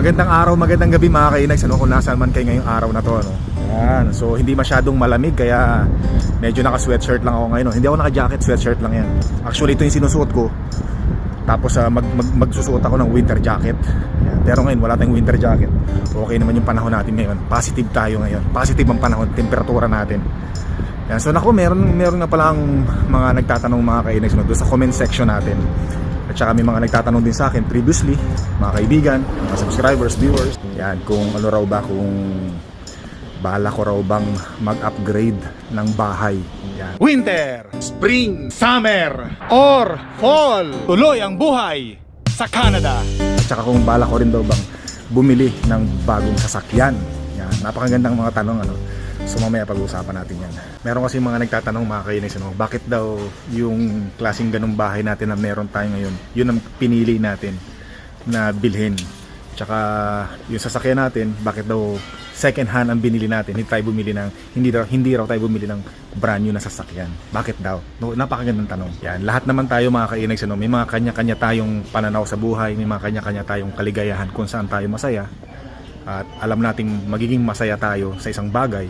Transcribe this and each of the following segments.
Magandang araw, magandang gabi mga kainags ano, kung nasaan man kayo ngayong araw na to ano. Yan. So hindi masyadong malamig kaya medyo naka sweatshirt lang ako ngayon. Hindi ako naka jacket, sweatshirt lang yan. Actually ito yung sinusuot ko. Tapos ah, mag, mag, magsusuot ako ng winter jacket. Yan. Pero ngayon wala tayong winter jacket. Okay naman yung panahon natin ngayon. Positive tayo ngayon. Positive ang panahon, temperatura natin. Yan. So nako, meron meron na pala ang mga nagtatanong mga kainags no, doon sa comment section natin. At saka may mga nagtatanong din sa akin previously, mga kaibigan, mga subscribers, viewers. Yan, kung ano raw ba, kung bala ko raw bang mag-upgrade ng bahay. Yan. Winter, Spring, Summer, or Fall. Tuloy ang buhay sa Canada. At saka kung bala ko rin daw bang bumili ng bagong sasakyan. Yan, napakagandang mga tanong ano. So mamaya pag-uusapan natin yan. Meron kasi mga nagtatanong mga kainis, ano, bakit daw yung klaseng ganung bahay natin na meron tayo ngayon, yun ang pinili natin na bilhin. Tsaka yung sasakyan natin, bakit daw second hand ang binili natin, hindi tayo bumili ng hindi daw hindi raw tayo bumili ng brand new na sasakyan. Bakit daw? No, napakagandang tanong. Yan, lahat naman tayo mga kainags ano, may mga kanya-kanya tayong pananaw sa buhay, may mga kanya-kanya tayong kaligayahan kung saan tayo masaya. At alam nating magiging masaya tayo sa isang bagay,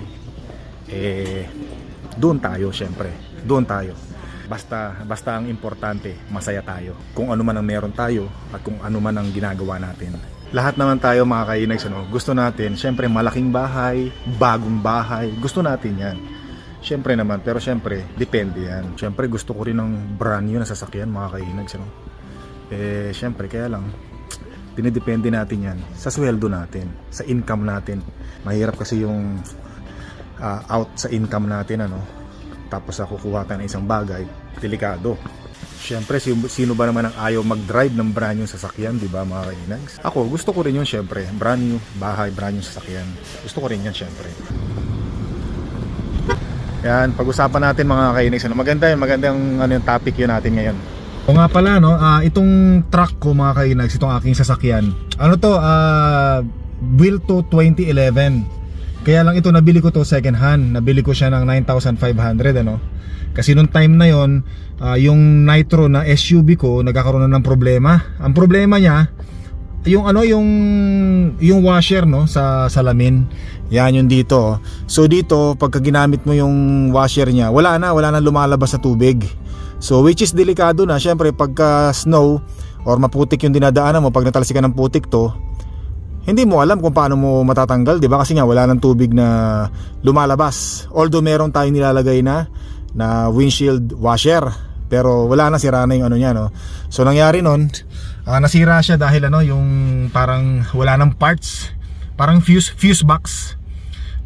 eh doon tayo syempre. Doon tayo. Basta basta ang importante, masaya tayo. Kung ano man ang meron tayo at kung ano man ang ginagawa natin. Lahat naman tayo mga kainags ano, gusto natin syempre malaking bahay, bagong bahay, gusto natin 'yan. Syempre naman, pero syempre depende 'yan. Syempre gusto ko rin ng brand new na sasakyan mga kainags ano. Eh syempre kaya lang dinidepende natin 'yan sa sweldo natin, sa income natin. Mahirap kasi yung ah, out sa income natin ano tapos sa kukuha tayo ng isang bagay delikado Siyempre, si- sino ba naman ang ayaw mag-drive ng brand new sasakyan, di ba mga kainags? Ako, gusto ko rin yun siyempre. Brand new, bahay, brand new sasakyan. Gusto ko rin yan siyempre. Yan, pag-usapan natin mga kainags. Ano, maganda yun, magandang ano, yung topic yun natin ngayon. O nga pala, no, ah, itong truck ko mga kainags, itong aking sasakyan. Ano to, ah, built to 2011. Kaya lang ito nabili ko to second hand. Nabili ko siya ng 9,500 ano. Kasi nung time na yon, ah, yung nitro na SUV ko nagkakaroon na ng problema. Ang problema niya, yung ano yung yung washer no sa salamin. Yan yung dito. oh. So dito pagka ginamit mo yung washer niya, wala na, wala na lumalabas sa tubig. So which is delikado na. Syempre pagka snow or maputik yung dinadaanan mo pag natalsikan ng putik to, hindi mo alam kung paano mo matatanggal, 'di ba? Kasi nga wala nang tubig na lumalabas. Although meron tayong nilalagay na na windshield washer, pero wala na sira na yung ano niya, no. So nangyari noon, ah, nasira siya dahil ano, yung parang wala nang parts, parang fuse fuse box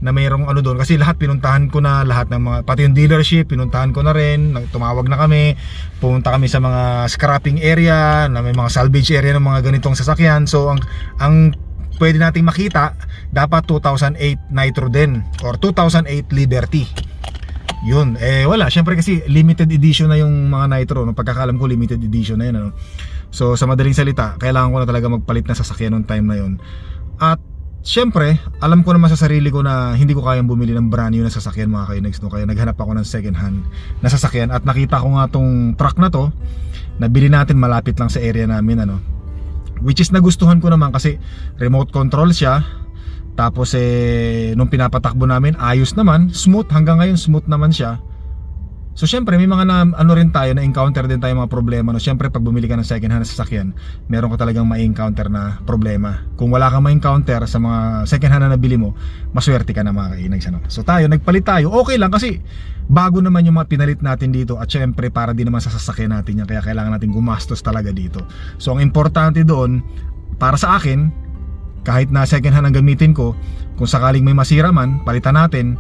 na mayroong ano doon kasi lahat pinuntahan ko na lahat ng mga pati yung dealership pinuntahan ko na rin tumawag na kami pumunta kami sa mga scrapping area na may mga salvage area ng mga ganitong sasakyan so ang ang pwede nating makita dapat 2008 Nitro din or 2008 Liberty. Yun eh wala. Syempre kasi limited edition na yung mga Nitro no? Pagkakalam ko limited edition na yun ano? so sa madaling salita kailangan ko na talaga magpalit na sasakyan nung time na yun. At syempre alam ko naman sa sarili ko na hindi ko kayang bumili ng brand new na sasakyan mga kainags no? Kaya naghanap ako ng second hand na sasakyan. At nakita ko nga tong truck na to nabili natin malapit lang sa area namin ano which is nagustuhan ko naman kasi remote control siya. Tapos eh nung pinapatakbo namin ayos naman. Smooth hanggang ngayon smooth naman siya So syempre may mga na, ano rin tayo na encounter din tayo mga problema no. Syempre pag bumili ka ng second hand sasakyan, meron ka talagang ma-encounter na problema. Kung wala kang ma-encounter sa mga second hand na nabili mo, maswerte ka na mga kainags ano. So tayo nagpalit tayo. Okay lang kasi bago naman yung mga pinalit natin dito at syempre para din naman sa sasakyan natin yan kaya kailangan natin gumastos talaga dito. So ang importante doon para sa akin kahit na second hand ang gamitin ko, kung sakaling may masira man, palitan natin,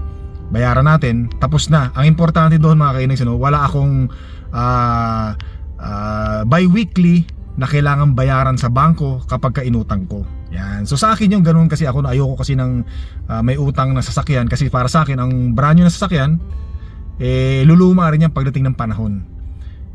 bayaran natin, tapos na. Ang importante doon mga kainags, ano, wala akong ah, ah, bi-weekly na kailangan bayaran sa bangko kapag kainutang ko. Yan. So sa akin yung ganun kasi ako na ayoko kasi ng ah, may utang na sasakyan kasi para sa akin ang brand new na sasakyan eh luluma rin yan pagdating ng panahon.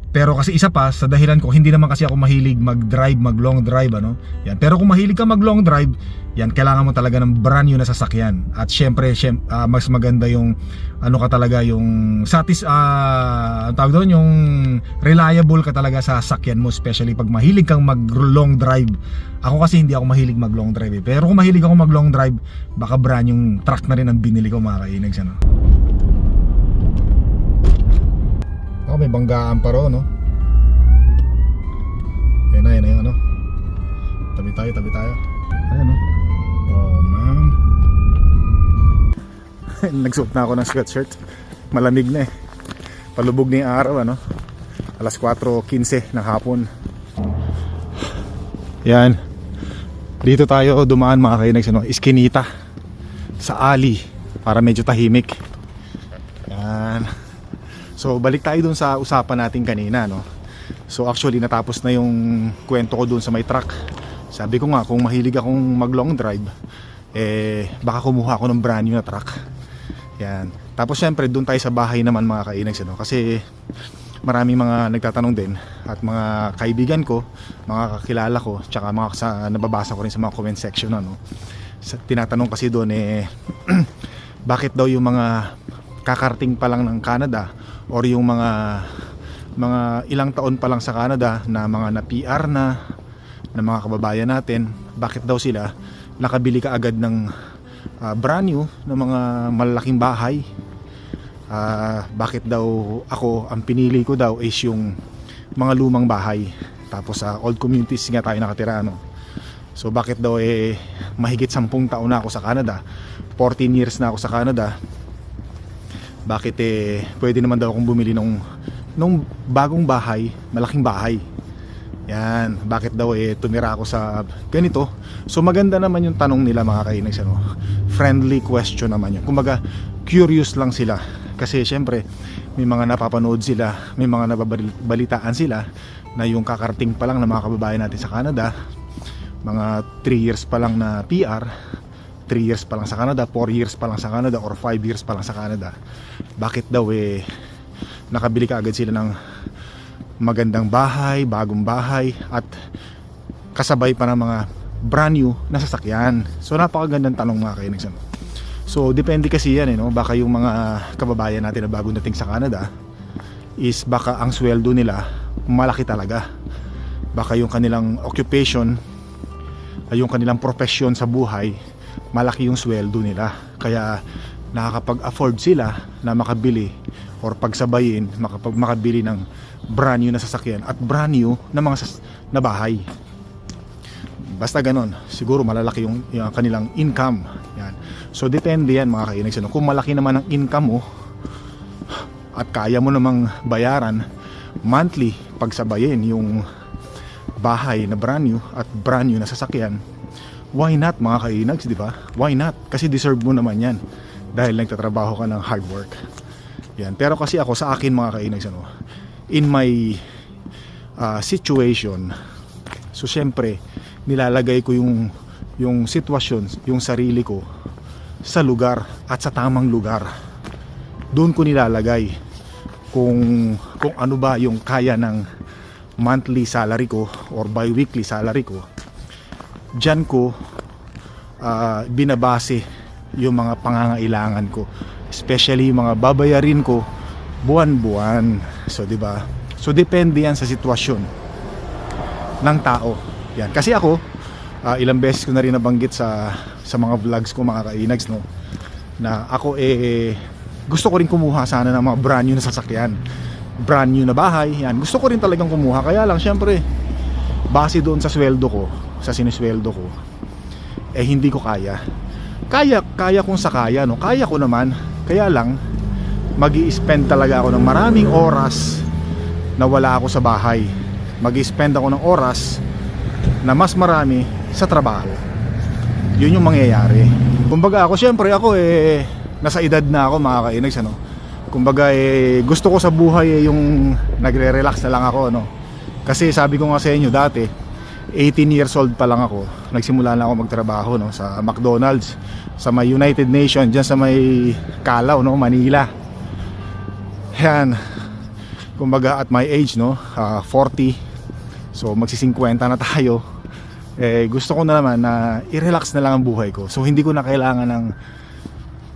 Pero kasi isa pa sa dahilan ko hindi naman kasi ako mahilig mag-drive, mag-long drive ano. Yan. Pero kung mahilig ka mag-long drive, yan kailangan mo talaga ng brand new na sasakyan. At syempre, syem, ah, mas maganda yung ano ka talaga yung satis ah tawag doon yung reliable ka talaga sa sasakyan mo especially pag mahilig kang mag-long drive. Ako kasi hindi ako mahilig mag-long drive eh. Pero kung mahilig ako mag-long drive, baka brand yung truck na rin ang binili ko mga kainags ano. Ako may banggaan pa ro, no? Ayun na, ayun na yung ano. Tabi tayo, tabi tayo. Ayan, no? Oh, man. Nagsuot na ako ng sweatshirt. Malamig na eh. Palubog na yung araw, ano? Alas 4.15 ng hapon. Yan. Dito tayo dumaan mga kainags, ano? Iskinita. Sa ali. Para medyo tahimik. So balik tayo dun sa usapan natin kanina no. So actually natapos na yung kwento ko dun sa may truck. Sabi ko nga kung mahilig akong mag long drive eh baka kumuha ako ng brand new na truck. Yan. Tapos syempre dun tayo sa bahay naman mga kainags no kasi maraming mga nagtatanong din at mga kaibigan ko, mga kakilala ko, tsaka mga sa, nababasa ko rin sa mga comment section ano. Sa, tinatanong kasi doon eh bakit daw yung mga kakarting pa lang ng Canada or yung mga mga ilang taon pa lang sa Canada na mga na PR na na mga kababayan natin bakit daw sila nakabili ka agad ng ah, brand new ng mga malalaking bahay? Ah, bakit daw ako ang pinili ko daw is yung mga lumang bahay. Tapos sa old communities nga tayo nakatira no so bakit daw eh mahigit 10 taon na ako sa Canada 14 years na ako sa Canada bakit eh pwede naman daw akong bumili nung nung bagong bahay, malaking bahay. Yan, bakit daw eh tumira ako sa ganito? So maganda naman yung tanong nila mga kainags ano. Friendly question naman yun. Kumbaga curious lang sila kasi syempre may mga napapanood sila, may mga nababalitaan sila na yung kakarting pa lang ng mga kababayan natin sa Canada mga 3 years pa lang na PR 3 years pa lang sa Canada, 4 years pa lang sa Canada or 5 years pa lang sa Canada. Bakit daw eh nakabili ka agad sila ng magandang bahay, bagong bahay at kasabay pa ng mga brand new na sasakyan. So napakagandang tanong mga kainags. ano. So depende kasi yan eh, no? baka yung mga kababayan natin na bagong dating sa Canada is baka ang sweldo nila malaki talaga. Baka yung kanilang occupation ay yung kanilang profesyon sa buhay malaki yung sweldo nila. Kaya nakakapag-afford sila na makabili or pagsabayin makapag makabili ng brand new na sasakyan at brand new na mga sas- na bahay. Basta ganon siguro malalaki yung, yung kanilang income. Yan. So depende yan mga kainags ano? kung malaki naman ang income mo at kaya mo namang bayaran monthly pagsabayin yung bahay na brand new at brand new na sasakyan why not mga kainags di ba? Why not? Kasi deserve mo naman yan. Dahil nagtatrabaho ka ng hard work. Yan. Pero kasi ako sa akin mga kainags ano in my ah, situation so syempre nilalagay ko yung yung sitwasyon yung sarili ko sa lugar at sa tamang lugar. Doon ko nilalagay kung kung ano ba yung kaya ng monthly salary ko or bi-weekly salary ko dyan ko ah, binabase yung mga pangangailangan ko. Especially yung mga babayarin ko buwan-buwan. So di ba? So depende yan sa sitwasyon ng tao. Yan. Kasi ako ah, ilang beses ko na rin nabanggit sa sa mga vlogs ko mga kainags no? Na ako eh gusto ko rin kumuha sana ng mga brand new na sasakyan. Brand new na bahay yan. Gusto ko rin talagang kumuha. Kaya lang syempre base doon sa sweldo ko sa sinisweldo ko eh hindi ko kaya. Kaya kaya kung sa kaya no? Kaya ko naman. Kaya lang mag spend talaga ako ng maraming oras na wala ako sa bahay. Mag spend ako ng oras na mas marami sa trabaho. Yun yung mangyayari. Kumbaga ako syempre ako eh nasa edad na ako mga kainags ano? Kumbaga eh gusto ko sa buhay eh, yung nagre-relax na lang ako no kasi sabi ko nga sa inyo dati 18 years old pa lang ako nagsimula na ako magtrabaho no sa McDonald's sa may United Nations diyan sa may Calao no Manila yan kumbaga at my age no, ah, 40. So magsi-50 na tayo. Eh gusto ko na naman na i-relax na lang ang buhay ko. So hindi ko na kailangan ng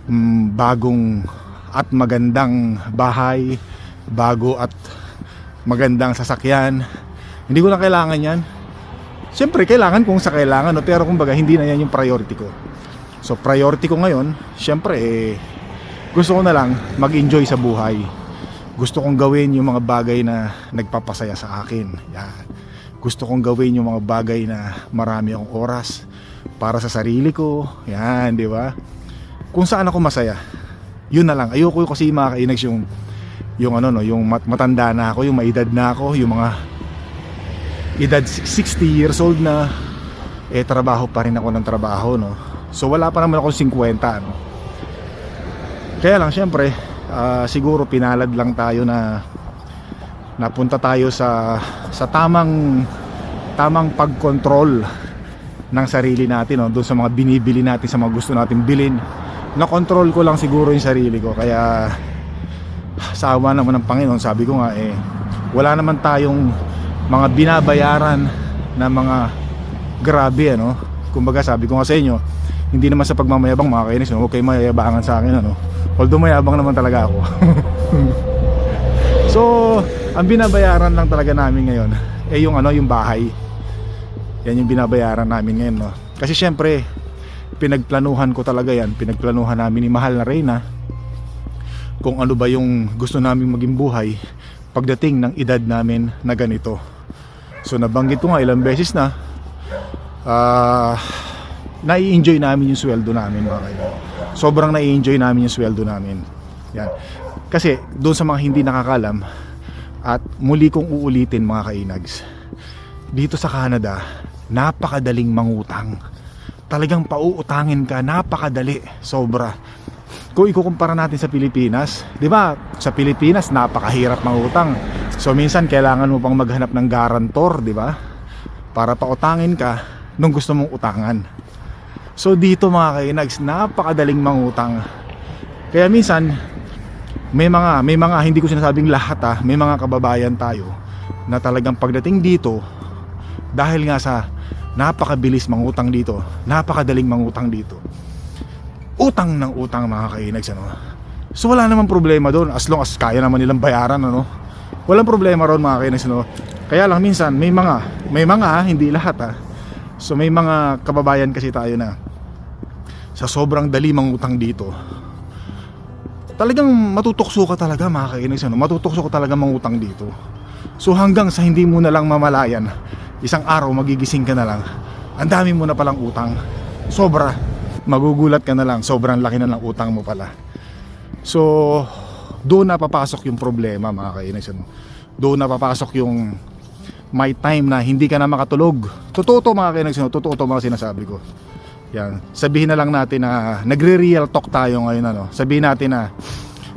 mm, bagong at magandang bahay, bago at magandang sasakyan. Hindi ko na kailangan 'yan. Siyempre kailangan kung sa kailangan no, pero kumbaga hindi na 'yan yung priority ko. So priority ko ngayon, siyempre eh gusto ko na lang mag-enjoy sa buhay. Gusto kong gawin yung mga bagay na nagpapasaya sa akin. Yan. Gusto kong gawin yung mga bagay na marami akong oras para sa sarili ko. Yan, di ba? Kung saan ako masaya. Yun na lang. Ayoko kasi mga kainags yung yung ano no, yung mat- matanda na ako, yung maedad na ako, yung mga edad 60 years old na eh trabaho pa rin ako ng trabaho no. So wala pa naman ako 50 no. Kaya lang syempre ah, siguro pinalad lang tayo na napunta tayo sa sa tamang tamang pagkontrol ng sarili natin no, doon sa mga binibili natin sa mga gusto natin bilhin. Na control ko lang siguro yung sarili ko kaya sa awa naman ng Panginoon. Sabi ko nga eh wala naman tayong mga binabayaran na mga grabe ano? Kumbaga sabi ko nga sa inyo hindi naman sa pagmamayabang mga kainis no? kayo mayayabangan sa akin ano? Although mayabang naman talaga ako. So ang binabayaran lang talaga namin ngayon eh yung ano yung bahay. Yan yung binabayaran namin ngayon no? Kasi syempre pinagplanuhan ko talaga yan. Pinagplanuhan namin ni Mahal na Reyna kung ano ba yung gusto naming maging buhay pagdating ng edad namin na ganito. So nabanggit ko nga ilang beses na ah nai-enjoy namin yung sweldo namin mga kaibigan. Sobrang nai-enjoy namin yung sweldo namin. Yan. Kasi doon sa mga hindi nakakalam at muli kong uulitin mga kainags. Dito sa Canada, napakadaling mangutang. Talagang pauutangin ka, napakadali, sobra kung ikukumpara natin sa Pilipinas, 'di ba? Sa Pilipinas napakahirap mangutang. So minsan kailangan mo pang maghanap ng garantor, 'di ba? Para pautangin ka nung gusto mong utangan. So dito mga kainags, napakadaling mangutang. Kaya minsan may mga may mga hindi ko sinasabing lahat ah, may mga kababayan tayo na talagang pagdating dito dahil nga sa napakabilis mangutang dito, napakadaling mangutang dito utang ng utang mga kainags ano. So wala namang problema doon as long as kaya naman nilang bayaran ano. Walang problema ron mga kainags ano. Kaya lang minsan may mga may mga ah, hindi lahat ah. So may mga kababayan kasi tayo na sa sobrang dali mangutang dito. Talagang matutokso ka talaga mga kainags ano. Matutokso ka talaga mangutang dito. So hanggang sa hindi mo na lang mamalayan, isang araw magigising ka na lang. Ang dami mo na palang utang. Sobra magugulat ka na lang. Sobrang laki na ng utang mo pala. So doon na papasok yung problema mga kainis ano? doon na papasok yung may time na hindi ka na makatulog. Totoo to mga kainis ano? totoo to mga sinasabi ko. Yan. Sabihin na lang natin na nagre-real talk tayo ngayon ano. Sabihin natin na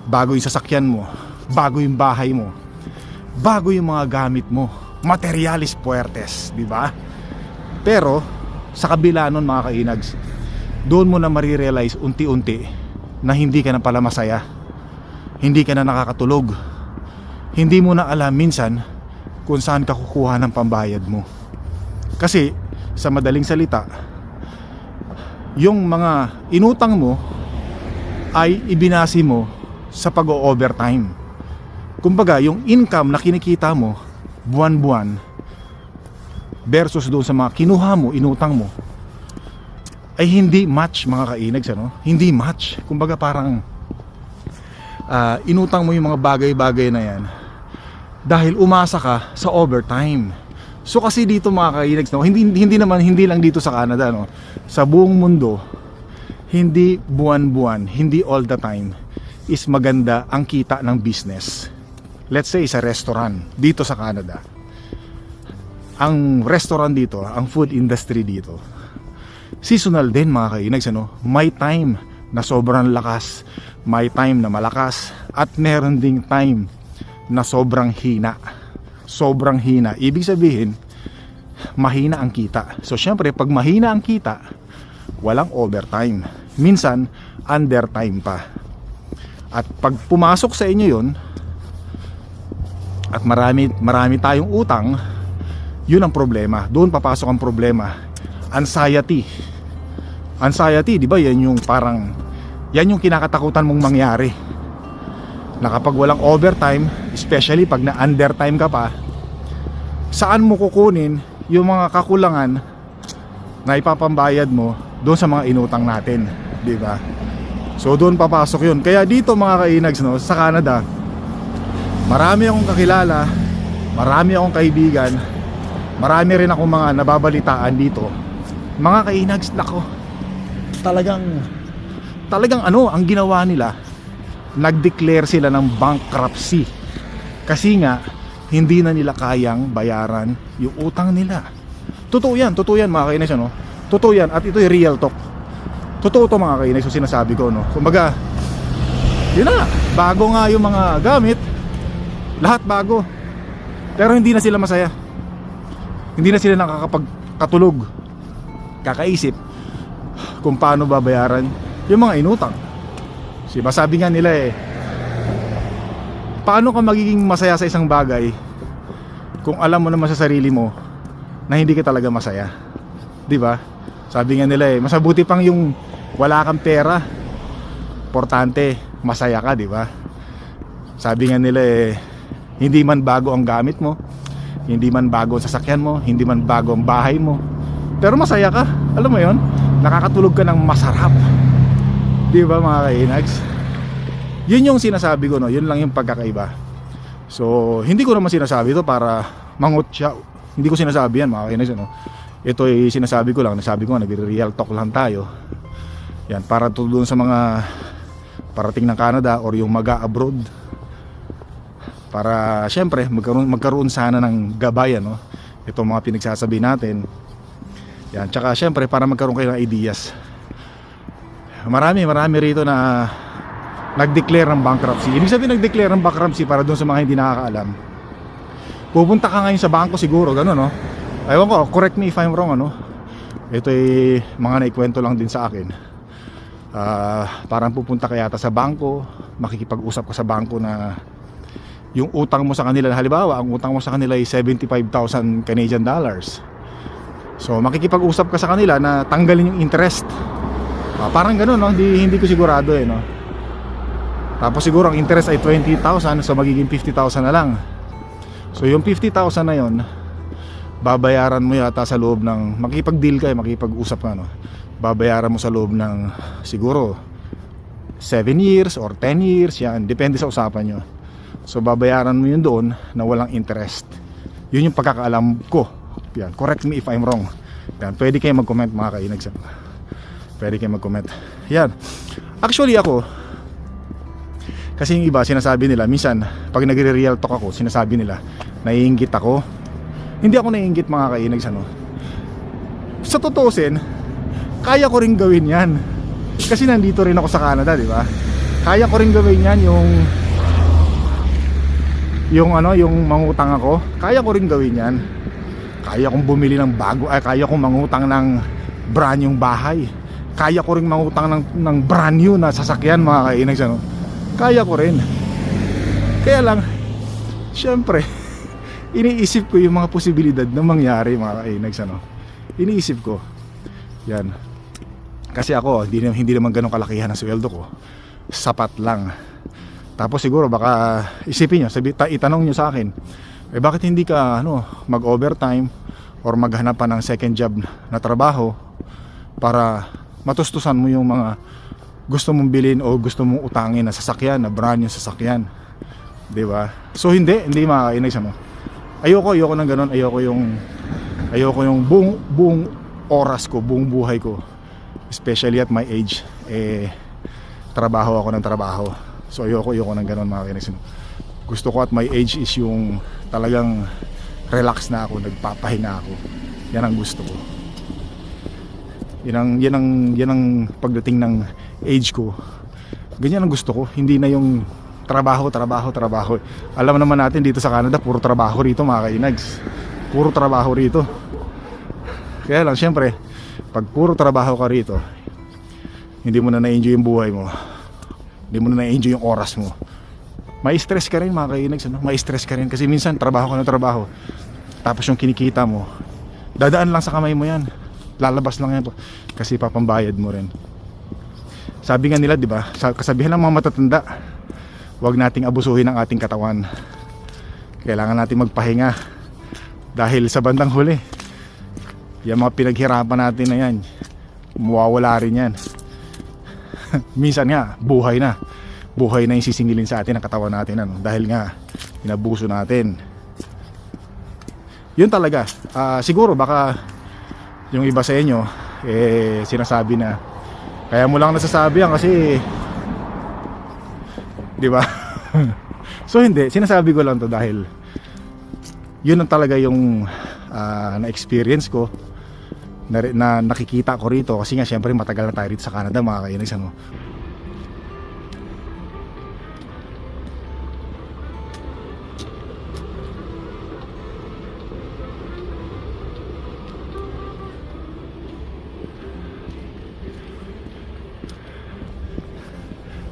bago yung sasakyan mo bago yung bahay mo bago yung mga gamit mo materialis puertes di ba? Pero sa kabila nun mga kainags doon mo na marirealize unti-unti na hindi ka na pala masaya. Hindi ka na nakakatulog. Hindi mo na alam minsan kung saan ka kukuha ng pambayad mo. Kasi sa madaling salita yung mga inutang mo ay ibinasi mo sa pag-overtime kumbaga yung income na kinikita mo buwan-buwan versus doon sa mga kinuha mo, inutang mo ay hindi match mga kainags ano? Hindi match. Kumbaga parang ah, inutang mo yung mga bagay-bagay na yan dahil umasa ka sa overtime. So kasi dito mga kainags no, hindi hindi naman hindi lang dito sa Canada no. Sa buong mundo hindi buwan-buwan, hindi all the time is maganda ang kita ng business. Let's say sa restaurant dito sa Canada. Ang restaurant dito, ang food industry dito, seasonal din mga kainags ano? May time na sobrang lakas may time na malakas at meron ding time na sobrang hina. Sobrang hina. Ibig sabihin mahina ang kita. So syempre pag mahina ang kita walang overtime. Minsan undertime pa. At pag pumasok sa inyo yon at marami marami tayong utang, yun ang problema. Doon papasok ang problema. Anxiety. Anxiety, 'di ba? Yan yung parang yan yung kinakatakutan mong mangyari. Na kapag walang overtime, especially pag na undertime ka pa, saan mo kukunin yung mga kakulangan na ipapambayad mo doon sa mga inutang natin, 'di ba? So doon papasok 'yun. Kaya dito mga kainags no, sa Canada, marami akong kakilala, marami akong kaibigan, marami rin akong mga nababalitaan dito. Mga kainags nako. Talagang talagang ano ang ginawa nila? Nag-declare sila ng bankruptcy. Kasi nga hindi na nila kayang bayaran yung utang nila. Totoo yan, totoo yan mga kainis ano? totoo yan at ito yung real talk. Totoo to mga kainis yung sinasabi ko no? kumbaga yun na bago nga yung mga gamit lahat bago. Pero hindi na sila masaya. Hindi na sila nakakapagkatulog kakaisip kung paano babayaran yung mga inutang Diba sabi nga nila eh Paano ka magiging masaya sa isang bagay Kung alam mo naman sa sarili mo Na hindi ka talaga masaya Di ba? Sabi nga nila eh Mas mabuti pang yung wala kang pera Importante Masaya ka di ba? Sabi nga nila eh Hindi man bago ang gamit mo Hindi man bago ang sasakyan mo Hindi man bago ang bahay mo Pero masaya ka Alam mo yon Nakakatulog ka ng masarap Di ba mga kainags? Yun yung sinasabi ko no, yun lang yung pagkakaiba. So, hindi ko naman sinasabi ito para mangutya. Hindi ko sinasabi yan mga kainags no. Ito ay sinasabi ko lang, nasabi ko nga nagre-real talk lang tayo. Yan, para to doon sa mga parating ng Canada or yung mag-abroad. Para syempre magkaroon magkaroon sana ng gabay no. Ito mga pinagsasabi natin. Yan, tsaka syempre para magkaroon kayo ng ideas. Marami marami rito na nag-declare ng bankruptcy. Ibig sabihin nag-declare ng bankruptcy para doon sa mga hindi nakakaalam. Pupunta ka ngayon sa bangko siguro gano'n no? Aywan ko correct me if I'm wrong ano? Ito ay mga naikwento lang din sa akin. Ah, parang pupunta ka yata sa bangko makikipag-usap ka sa bangko na yung utang mo sa kanila halimbawa ang utang mo sa kanila ay 75,000 Canadian dollars so makikipag-usap ka sa kanila na tanggalin yung interest Ah, parang gano'n, no? Hindi, hindi ko sigurado eh, no? Tapos siguro ang interest ay 20,000 so magiging 50,000 na lang. So yung 50,000 na yon babayaran mo yata sa loob ng makipag-deal ka, eh, makipag-usap ka, no? Babayaran mo sa loob ng siguro 7 years or 10 years, yan. Depende sa usapan nyo. So babayaran mo yun doon na walang interest. Yun yung pagkakaalam ko. Yan, correct me if I'm wrong. Yan, pwede kayo mag-comment mga kainag pwede kayo mag-comment. Yan actually ako kasi yung iba sinasabi nila minsan pag nagre-real talk ako sinasabi nila naiingit ako. Hindi ako naiingit mga kainags ano. Sa tutusin kaya ko rin gawin yan. Kasi nandito rin ako sa Canada di ba? Kaya ko rin gawin yan yung yung ano yung mangutang ako. Kaya ko rin gawin yan kaya kong bumili ng bago ay kaya kong mangutang ng brand yung bahay. Kaya ko rin mangutang ng, ng brand new na sasakyan mga kainags ano? kaya ko rin. Kaya lang syempre iniisip ko yung mga posibilidad na mangyari mga kainags ano? iniisip ko. Yan. Kasi ako hindi, hindi naman ganun kalakihan ang sweldo ko. Sapat lang. Tapos siguro baka isipin nyo sabi, ta, itanong nyo sa akin eh bakit hindi ka ano, mag overtime or maghanap pa ng second job na trabaho para matustusan mo yung mga gusto mong bilhin o gusto mong utangin na sasakyan, na brand yung sasakyan. 'Di ba? So hindi, hindi makakainis ano. Ayoko, ayoko ng ganun, ayoko yung ayoko yung buong buong oras ko, buong buhay ko. Especially at my age eh trabaho ako ng trabaho. So ayoko, ayoko ng ganun mga kainis. Gusto ko at my age is yung talagang relax na ako, nagpapahinga ako. Yan ang gusto ko. Yan ang, yan ang, yan ang pagdating ng age ko. Ganyan ang gusto ko. Hindi na yung trabaho, trabaho, trabaho. Alam naman natin dito sa Canada puro trabaho rito mga kainags. Puro trabaho rito. Kaya lang syempre pag puro trabaho ka rito hindi mo na na-enjoy yung buhay mo. Hindi mo na na-enjoy yung oras mo may stress ka rin mga kainags ano? may stress ka rin. Kasi minsan trabaho ka ng trabaho tapos yung kinikita mo dadaan lang sa kamay mo yan. Lalabas lang yan po. Kasi papambayad mo rin. Sabi nga nila di ba? Sa kasabihan ng mga matatanda huwag nating abusuhin ang ating katawan. Kailangan natin magpahinga. Dahil sa bandang huli yung mga pinaghirapan natin na yan mawawala rin yan. Minsan nga buhay na buhay na yung sisingilin sa atin ang katawan natin ano? Dahil nga inabuso natin. Yun talaga. Ah, siguro baka yung iba sa inyo eh sinasabi na kaya mo lang nasasabi yan kasi di ba? So hindi. Sinasabi ko lang to dahil yun ang talaga yung ah, na-experience ko na, na nakikita ko rito. Kasi nga syempre matagal na tayo rito sa Canada mga kainags ano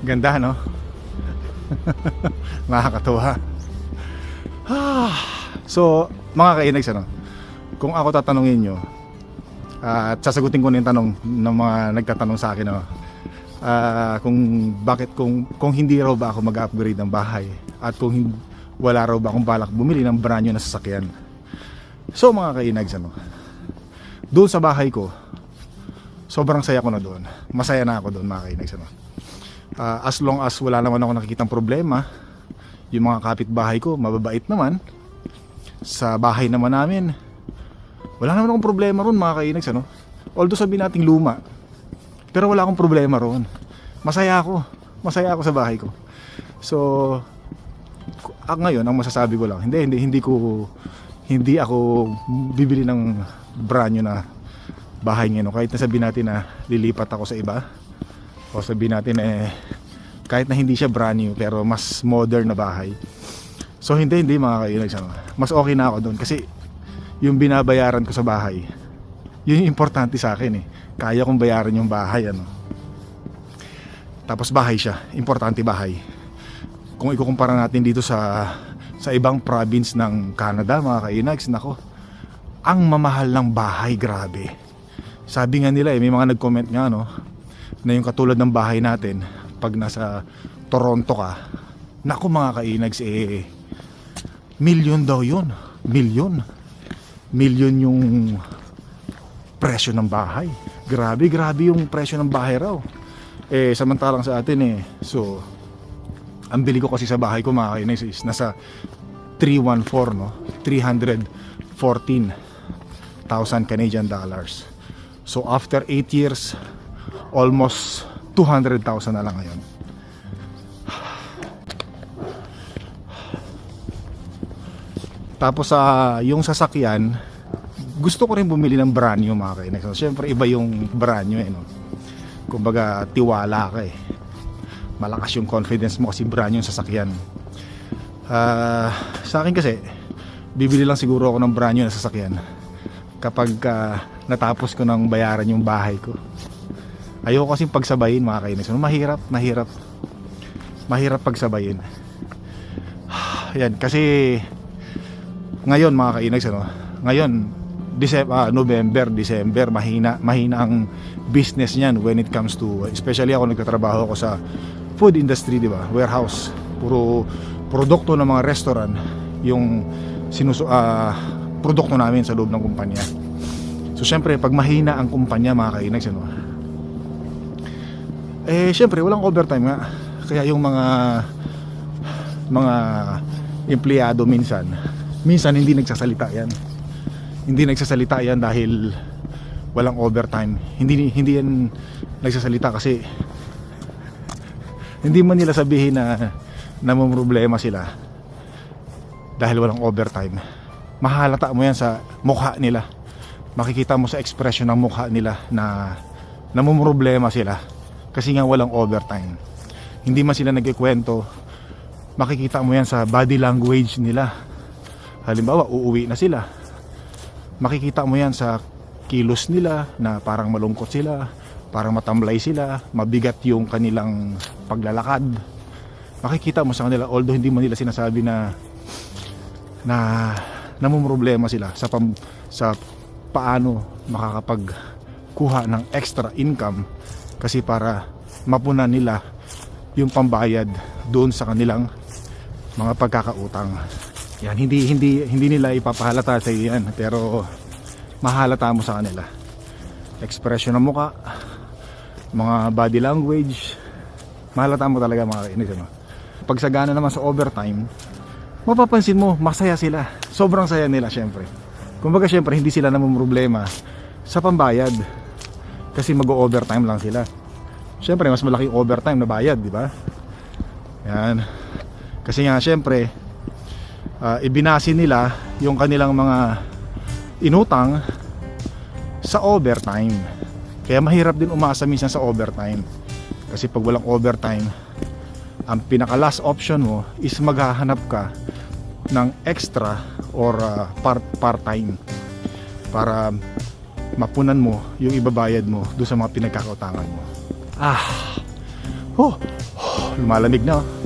Ganda no? Nakakatuwa. Ah, so, mga kainags ano, kung ako tatanungin nyo, ah, at sasagutin ko na yung tanong ng mga nagtatanong sa akin, no, ah, kung bakit, kung, kung hindi raw ba ako mag-upgrade ng bahay, at kung hin- wala raw ba akong balak bumili ng brand new na sasakyan. So, mga kainags ano, doon sa bahay ko, sobrang saya ko na doon. Masaya na ako doon, mga kainags ano. Ah, as long as wala naman ako nakikitang problema yung mga kapitbahay ko mababait naman. Sa bahay naman namin wala naman akong problema ron mga kainags ano? Although sabihin nating luma pero wala akong problema ron. Masaya ako. Masaya ako sa bahay ko. So ah, ngayon ang masasabi ko lang hindi hindi hindi ko hindi ako bibili ng brand new na bahay ngayon. Kahit na sabihin natin na lilipat ako sa iba o sabihin natin eh kahit na hindi siya brand new pero mas modern na bahay. So hindi hindi mga kainags ano. mas okay na ako doon kasi yung binabayaran ko sa bahay yun yung importante sa akin eh. Kaya kong bayaran yung bahay ano. Tapos bahay siya. Importante bahay. Kung ikukumpara natin dito sa sa ibang province ng Canada mga kainags nako ang mamahal ng bahay grabe. Sabi nga nila eh may mga nag-comment nga no na yung katulad ng bahay natin pag nasa Toronto ka naku mga kainags eh milyon daw yun. Milyon milyon yung presyo ng bahay. Grabe grabe yung presyo ng bahay raw. Eh samantalang sa atin eh so ang bili ko kasi sa bahay ko mga kainags is nasa 314 no? 314,000 Canadian dollars. So after 8 years almost 200,000 na lang ngayon. Tapos sa yung sasakyan, gusto ko rin bumili ng brand new mga kainex. So, Siyempre iba yung brand new eh, no? Kumbaga tiwala ka eh. Malakas yung confidence mo kasi brand new yung sasakyan. Ah, sa akin kasi, bibili lang siguro ako ng brand new na sasakyan kapag ah, natapos ko ng bayaran yung bahay ko ayoko kasing pagsabayin mga kainis. No, mahirap mahirap. Mahirap pagsabayin. Yan kasi ngayon mga kainags ano ngayon December, ah, November, December mahina mahina ang business niyan when it comes to especially ako nagtatrabaho ako sa food industry di ba? Warehouse. Puro produkto ng mga restaurant yung sinusu ah, produkto namin sa loob ng kumpanya. So syempre pag mahina ang kumpanya mga kainags ano eh syempre walang overtime nga. Kaya yung mga mga empleyado minsan minsan hindi nagsasalita yan. Hindi nagsasalita yan dahil walang overtime. Hindi hindi yan nagsasalita kasi hindi man nila sabihin na namumroblema sila dahil walang overtime. Mahalata mo yan sa mukha nila. Makikita mo sa expression ng mukha nila na namumroblema sila kasi nga walang overtime. Hindi man sila nagkikwento makikita mo yan sa body language nila. Halimbawa uuwi na sila. Makikita mo yan sa kilos nila na parang malungkot sila parang matamlay sila mabigat yung kanilang paglalakad. Makikita mo sa kanila although hindi man nila sinasabi na na namumroblema sila sa pam, sa paano makakapag kuha ng extra income kasi para mapunan nila yung pambayad doon sa kanilang mga pagkakautang. Yan hindi hindi hindi nila ipapahalata sa iyo yan pero mahalata mo sa kanila. Expression ng muka, mga body language, mahalata mo talaga mga kainis ano. Pag sagana naman sa overtime, mapapansin mo masaya sila. Sobrang saya nila syempre. Kumbaga syempre hindi sila namumroblema sa pambayad kasi mag-overtime lang sila. Syempre mas malaking overtime na bayad, di ba? Yan. Kasi nga syempre ah, ibinasi nila yung kanilang mga inutang sa overtime. Kaya mahirap din umasa minsan sa overtime. Kasi pag walang overtime, ang pinaka last option mo is maghahanap ka ng extra or ah, part part-time para mapunan mo yung ibabayad mo doon sa mga pinagkakautangan mo. Ah. Oh, lumalamig na. oh.